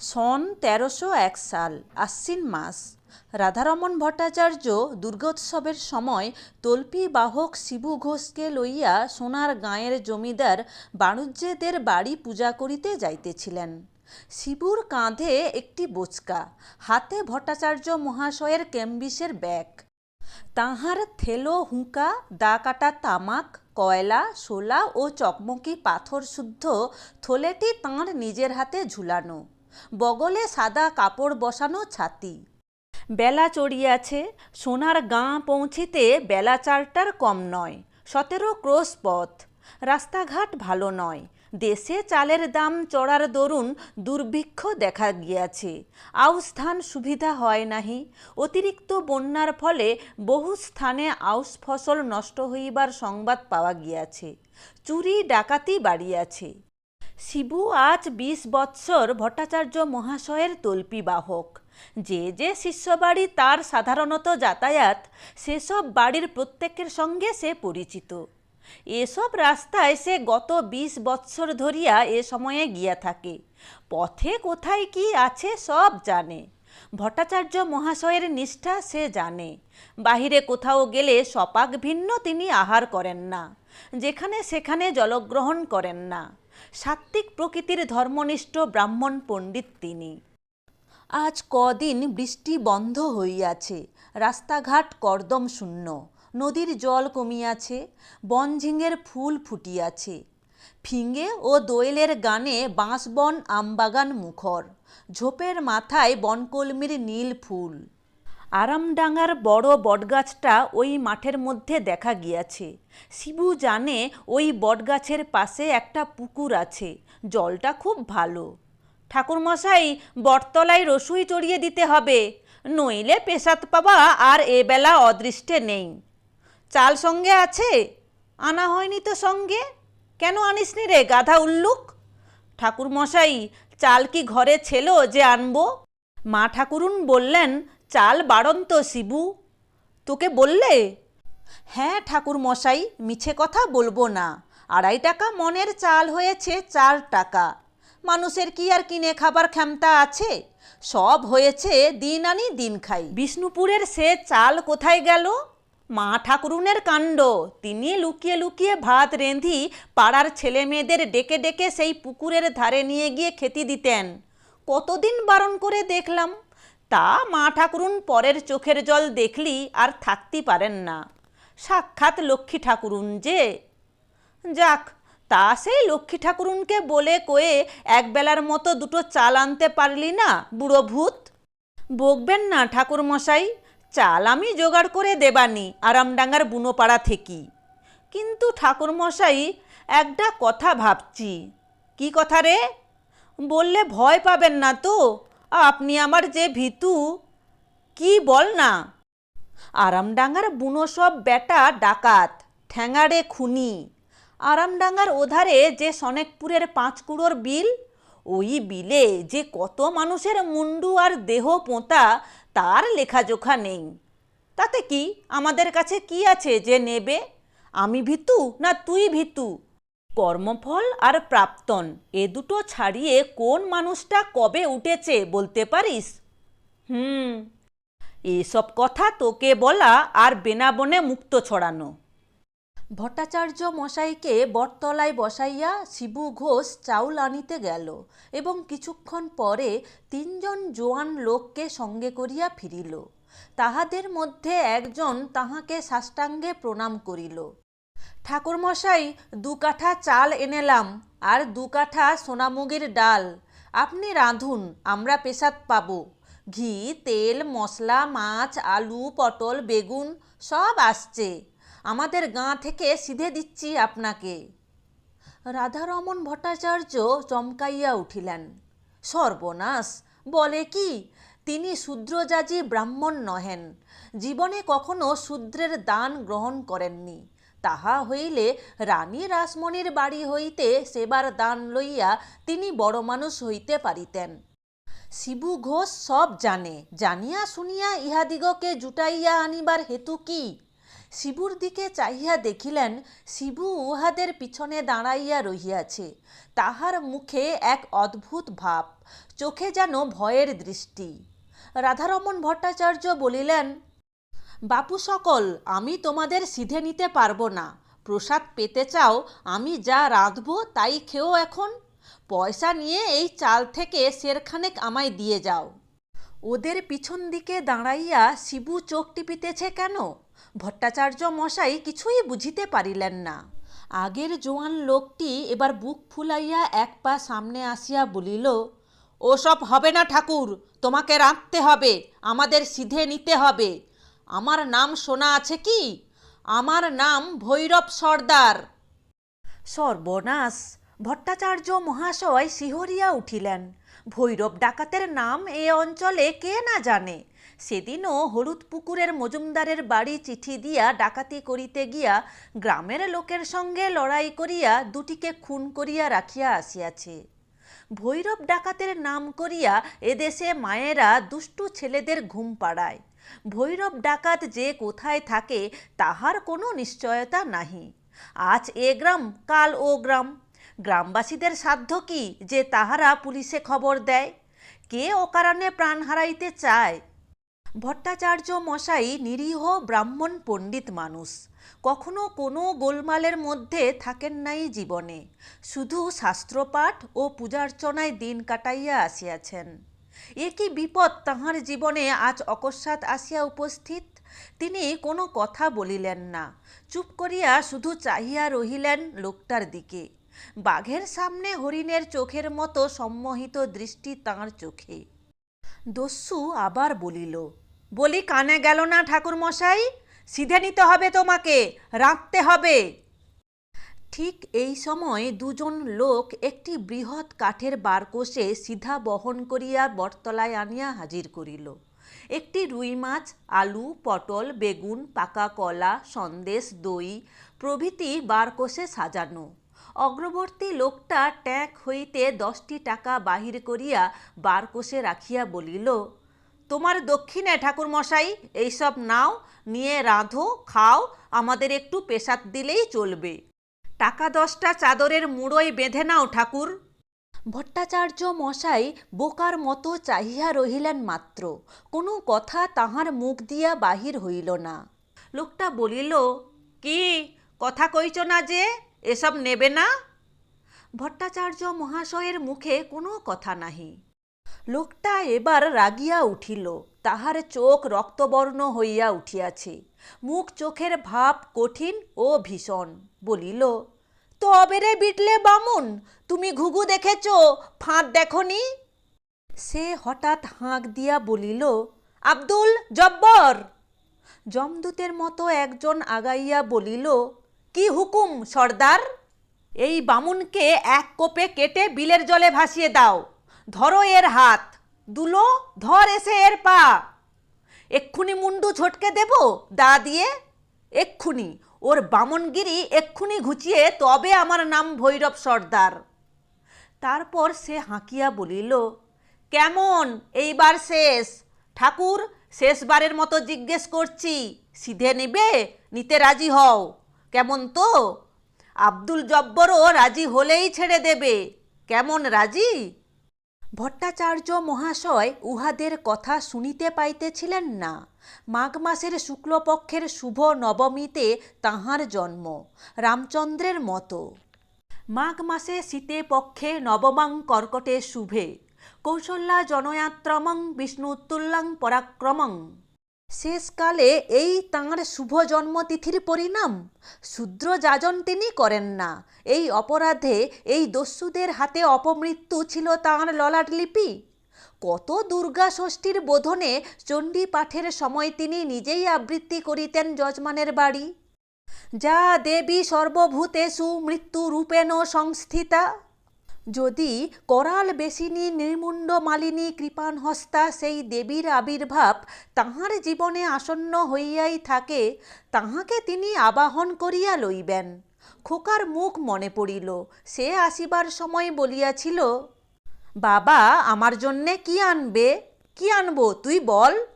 সন তেরোশো এক সাল, আশ্বিন মাস। রাধারমণ ভট্টাচার্য দুর্গোৎসবের সময় তল্পী বাহক শিবু ঘোষকে লইয়া সোনার গাঁয়ের জমিদার বাণুজ্যেদের বাড়ি পূজা করিতে যাইতেছিলেন। শিবুর কাঁধে একটি বোচকা, হাতে ভট্টাচার্য মহাশয়ের ক্যাম্বিসের ব্যাগ। তাহার থেলো হুঁকা, দা কাটা তামাক, কয়লা, শোলা ও চকমকি পাথর শুদ্ধ থলেটি তাঁর নিজের হাতে ঝুলানো। বগলে সাদা কাপড় বসানো ছাতি। বেলা চড়িয়াছে, সোনার গাঁ পৌঁছিতে বেলা চারটার কম নয়, সতেরো ক্রোশ পথ। রাস্তাঘাট ভালো নয়, দেশে চালের দাম চড়ার দরুন দুর্ভিক্ষ দেখা গিয়াছে। আউশ ধান সুবিধা হয় নাহি, অতিরিক্ত বন্যার ফলে বহু স্থানে আউশ ফসল নষ্ট হইবার সংবাদ পাওয়া গিয়াছে। চুরি ডাকাতি বাড়িয়াছে। শিবু আজ বিশ বৎসর ভট্টাচার্য মহাশয়ের তল্পী বাহক যে যে শিষ্যবাড়ি তার সাধারণত যাতায়াত, সেসব বাড়ির প্রত্যেকের সঙ্গে সে পরিচিত। এসব রাস্তায় সে গত বিশ বৎসর ধরিয়া এ সময়ে গিয়া থাকে। পথে কোথায় কি আছে সব জানে। ভট্টাচার্য মহাশয়ের নিষ্ঠা সে জানে। বাহিরে কোথাও গেলে সপাক ভিন্ন তিনি আহার করেন না। যেখানে সেখানে জলগ্রহণ করেন না। সাত্ত্বিক প্রকৃতির ধর্মনিষ্ঠ ব্রাহ্মণ পণ্ডিত তিনি। আজ কদিন বৃষ্টি বন্ধ হইয়াছে, রাস্তাঘাট কর্দম শূন্য, নদীর জল কমিয়াছে বনঝিঙের ফুল ফুটিয়াছে। ফিঙে ও দোয়েলের গানে বাঁশবন আমবাগান মুখর, ঝোপের মাথায় বনকলমির নীল ফুল। আরামডাঙ্গার বড় বটগাছটা ওই মাঠের মধ্যে দেখা গিয়াছে। শিবু জানে ওই বটগাছের পাশে একটা পুকুর আছে। জলটা খুব ভালো। ঠাকুরমশাই, বটতলায় রসুই চড়িয়ে দিতে হবে। নইলে পেশাত পাবা আর এবেলা অদৃষ্টে নেই। চাল সঙ্গে আছে? আনা হয়নি তো সঙ্গে। কেন আনিসনি রে, গাধা উল্লুক? ঠাকুরমশাই, চাল কি ঘরে ছিল যে আনব? মা ঠাকুরুন বললেন চাল বাড়ন্ত শিবু, তোকে বললে? হ্যাঁ ঠাকুর মশাই মিছে কথা বলব না। আড়াই টাকা মনের চাল হয়েছে চার টাকা। মানুষের কি আর কিনে খাবার ক্ষমতা আছে? সব হয়েছে দিন আনি দিন খাই। বিষ্ণুপুরের সে চাল কোথায় গেল? মা ঠাকুরুনের কাণ্ড। তিনি লুকিয়ে লুকিয়ে ভাত রেঁধি পাড়ার ছেলে মেয়েদের ডেকে ডেকে সেই পুকুরের ধারে নিয়ে গিয়ে খেতে দিতেন। কতদিন বারণ করে দেখলাম। তা মা ঠাকুরুন পরের চোখের জল দেখলি আর থাকতে পারেন না। সাক্ষাৎ লক্ষ্মী ঠাকুরুন যে। যাক, তা সেই লক্ষ্মী ঠাকুরুনকে বলে কয়ে একবেলার মতো দুটো চাল আনতে পারলি না, বুড়ো ভূত? বকবেন না ঠাকুর মশাই চাল আমি জোগাড় করে দেবানি আরামডাঙ্গার বুনোপাড়া থেকি। কিন্তু ঠাকুর মশাই একটা কথা ভাবছি। কি কথা রে? বললে ভয় পাবেন না তো? আপনি আমার যে ভিতু, কি বল না? আরামডাঙ্গার বুনো সব বেটা ডাকাত, ঠ্যাঙাড়ে খুনি। আরামডাঙ্গার ওধারে যে সনেকপুরের পাঁচকুড়োর বিল, ওই বিলে যে কত মানুষের মুন্ডু আর দেহ পোঁতা, তার লেখাজোখা নেই। তাতে কি? আমাদের কাছে কি আছে যে নেবে? আমি ভিতু না তুই ভীতু? কর্মফল আর প্রাপ্তন, এ দুটো ছাড়িয়ে কোন মানুষটা কবে উঠেছে বলতে পারিস? হুম, এসব কথা তোকে বলা আর বেনাবনে মুক্ত ছড়ানো। ভট্টাচার্য মশাইকে বটতলায় বসাইয়া শিবু ঘোষ চাউল আনিতে গেল এবং কিছুক্ষণ পরে তিনজন জোয়ান লোককে সঙ্গে করিয়া ফিরিল। তাহাদের মধ্যে একজন তাহাকে সাষ্টাঙ্গে প্রণাম করিল। ঠাকুরমশাই, দু কাঠা চাল এনেলাম আর দু কাঠা সোনামুগের ডাল। আপনি রাঁধুন, আমরা পেশাদ পাব। ঘি, তেল, মশলা, মাছ, আলু, পটল, বেগুন, সব আসছে। আমাদের গাঁ থেকে সিধে দিচ্ছি আপনাকে। রাধারমণ ভট্টাচার্য চমকাইয়া উঠিলেন। সর্বনাশ, বলে কি? তিনি শূদ্রজাজি ব্রাহ্মণ নহেন। জীবনে কখনো শূদ্রের দান গ্রহণ করেননি। তাহা হইলে রানী রাসমণির বাড়ি হইতে সেবার দান লইয়া তিনি বড় মানুষ হইতে পারিতেন। শিবু ঘোষ সব জানে, জানিয়া শুনিয়া ইহাদিগকে জুটাইয়া আনিবার হেতু কি? শিবুর দিকে চাহিয়া দেখিলেন, শিবু উহাদের পিছনে দাঁড়াইয়া রহিয়াছে। তাহার মুখে এক অদ্ভুত ভাব, চোখে যেন ভয়ের দৃষ্টি। রাধারমণ ভট্টাচার্য বলিলেন বাপু সকল, আমি তোমাদের সিধে নিতে পারব না। প্রসাদ পেতে চাও, আমি যা রাঁধব তাই খেও এখন। পয়সা নিয়ে এই চাল থেকে সেরখানেক আমায় দিয়ে যাও। ওদের পিছন দিকে দাঁড়াইয়া শিবু চোখ টিপিতেছে কেন? ভট্টাচার্য মশাই কিছুই বুঝিতে পারিলেন না। আগের জোয়ান লোকটি এবার বুক ফুলাইয়া এক পা সামনে আসিয়া বলিল, ওসব হবে না ঠাকুর, তোমাকে রাঁধতে হবে, আমাদের সিধে নিতে হবে। আমার নাম শোনা আছে কি? আমার নাম ভৈরব সর্দার। সর্বনাশ, ভট্টাচার্য মহাশয় শিহরিয়া উঠিলেন। ভৈরব ডাকাতের নাম এ অঞ্চলে কে না জানে। সেদিনও হলুদ পুকুরের মজুমদারের বাড়ি চিঠি দিয়া ডাকাতি করিতে গিয়া গ্রামের লোকের সঙ্গে লড়াই করিয়া দুটিকে খুন করিয়া রাখিয়া আসিয়াছে। ভৈরব ডাকাতের নাম করিয়া এদেশে মায়েরা দুষ্টু ছেলেদের ঘুম পাড়ায়। ভৈরব ডাকাত যে কোথায় থাকে তাহার কোনো নিশ্চয়তা নাহি। আজ এ গ্রাম, কাল ও গ্রাম। গ্রামবাসীদের সাধ্য কি যে তাহারা পুলিশে খবর দেয়? কে অকারণে প্রাণ হারাইতে চায়? ভট্টাচার্য মশাই নিরীহ ব্রাহ্মণ পণ্ডিত মানুষ। কখনো কোনো গোলমালের মধ্যে থাকেন নাই জীবনে। শুধু শাস্ত্রপাঠ ও পূজার্চনায় দিন কাটাইয়া আসিয়াছেন। এ কি বিপদ? তাহার জীবনে আজ অকস্মাৎ আসিয়া উপস্থিত? তিনি কোনো কথা বলিলেন না। চুপ করিয়া শুধু চাহিয়া রহিলেন লোকটার দিকে। বাঘের সামনে হরিণের চোখের মতো সম্মোহিত দৃষ্টি তাঁর চোখে। দস্যু আবার বলিল, বলি কানে গেল না ঠাকুর মশাই সিধে নিতে হবে তোমাকে, রাঁধতে হবে। ঠিক এই সময় দুজন লোক একটি বৃহৎ কাঠের বারকোষে সিধা বহন করিয়া বটতলায় আনিয়া হাজির করিল। একটি রুই মাছ, আলু, পটল, বেগুন, পাকা কলা, সন্দেশ, দই প্রভৃতি বারকোষে সাজানো। অগ্রবর্তী লোকটা ট্যাঁক হইতে দশটি টাকা বাহির করিয়া বারকোষে রাখিয়া বলিল, তোমার দক্ষিণে ঠাকুরমশাই, এইসব নাও, নিয়ে রাঁধো, খাও, আমাদের একটু পেশাদ দিলেই চলবে। টাকা দশটা চাদরের মুড়োয় বেঁধে নাও, ঠাকুর। ভট্টাচার্য মশাই বোকার মতো চাহিয়া রহিলেন মাত্র। কোনো কথা তাহার মুখ দিয়া বাহির হইল না। লোকটা বলিল, কি? কথা কইছ না যে? এসব নেবে না? ভট্টাচার্য মহাশয়ের মুখে কোনো কথা নাহি। লোকটা এবার রাগিয়া উঠিল। তাহার চোখ রক্তবর্ণ হইয়া উঠিয়াছে। মুখ চোখের ভাব কঠিন ও ভীষণ। বলিল তবে রে বিটলে বামুন। তুমি ঘুঘু দেখেছ, ফাঁদ দেখনি? সে হঠাৎ হাঁক দিয়া বলিল, আব্দুল জব্বর! জমদূতের মতো একজন আগাইয়া বলিল, কি হুকুম সর্দার? এই বামুনকে এক কোপে কেটে বিলের জলে ভাসিয়ে দাও। ধরো এর হাত, দুলো, ধর এসে এর পা। এক্ষুনি মুন্ডু ঝটকে দেব, দা দিয়ে? এক্ষুনি ওর বামনগিরি এক্ষুনি ঘুচিয়ে, তবে আমার নাম ভৈরব সর্দার। তারপর সে হাঁকিয়া বলিল, কেমন? এইবার শেষ। ঠাকুর, শেষবারের মতো জিজ্ঞেস করছি। সিধে নেবে? নিতে রাজি হও। কেমন তো? আব্দুল জব্বরও রাজি হলেই ছেড়ে দেবে। কেমন রাজি? ভট্টাচার্য মহাশয় উহাদের কথা শুনিতে পাইতেছিলেন না। মাঘ মাসের শুক্লপক্ষের শুভ নবমীতে তাহার জন্ম, রামচন্দ্রের মতো। মাঘ মাসে শীতে পক্ষে নবমাং কর্কটে শুভে। কৌশল্যা জনয়াত্রমং বিষ্ণুত্তুল্যাং পরাক্রমং। শেষকালে এই তাঁর শুভ জন্মতিথির পরিণাম। শূদ্র যাজন তিনি করেন না। এই অপরাধে এই দস্যুদের হাতে অপমৃত্যু ছিল তাঁর ললাট লিপি। কত দুর্গা ষষ্ঠীর বোধনে চণ্ডী পাঠের সময় তিনি নিজেই আবৃত্তি করিতেন যজমানের বাড়ি। যা দেবী সর্বভূতেষু মৃত্যুরূপেণ সংস্থিতা। যদি করাল বেসিনী নির্মুণ্ড মালিনী কৃপাণ হস্তা সেই দেবীর আবির্ভাব তাহার জীবনে আসন্ন হইয়াই থাকে, তাহাকে তিনি আবাহন করিয়া লইবেন। খোকার মুখ মনে পড়িল, সে আসিবার সময় বলিয়াছিল, বাবা, আমার জন্যে কি আনবে? কি আনব, তুই বল।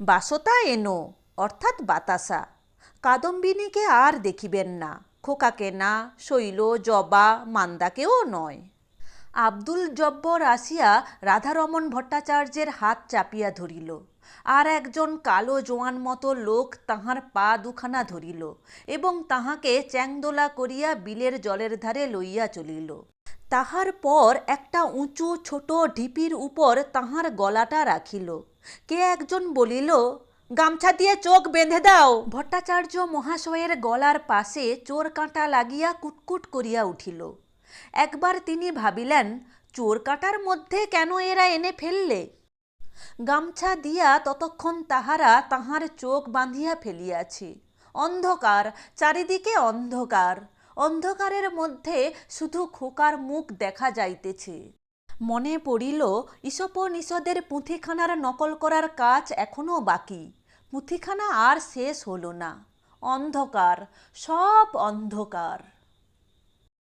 বাসতা এনো, অর্থাৎ বাতাসা। কাদম্বিনীকে আর দেখিবেন না। খোকাকে না, শৈল, জবা, মান্দাকেও নয়। আব্দুল জব্বর আসিয়া রাধারমণ ভট্টাচার্যের হাত চাপিয়া ধরিল। আর একজন কালো জোয়ান মতো লোক তাহার পা দুখানা ধরিল এবং তাহাকে চ্যাংদোলা করিয়া বিলের জলের ধারে লইয়া চলিল। তাহার পর একটা উঁচু ছোট ঢিপির উপর তাহার গলাটা রাখিল। কে একজন বলিল, গামছা দিয়ে চোখ বেঁধে দাও। ভট্টাচার্য মহাশয়ের গলার পাশে চোর কাঁটা লাগিয়া কুটকুট করিয়া উঠিল। একবার তিনি ভাবিলেন, চোর কাটার মধ্যে কেন এরা এনে ফেললে? গামছা দিয়া ততক্ষণ তাহারা তাহার চোখ বাঁধিয়া ফেলিয়াছে। অন্ধকার, চারিদিকে অন্ধকার। অন্ধকারের মধ্যে শুধু খোকার মুখ দেখা যাইতেছে। মনে পড়িল, ঈশপনিষদের পুঁথিখানার নকল করার কাজ এখনও বাকি। পুঁথিখানা আর শেষ হলো না। অন্ধকার, সব অন্ধকার।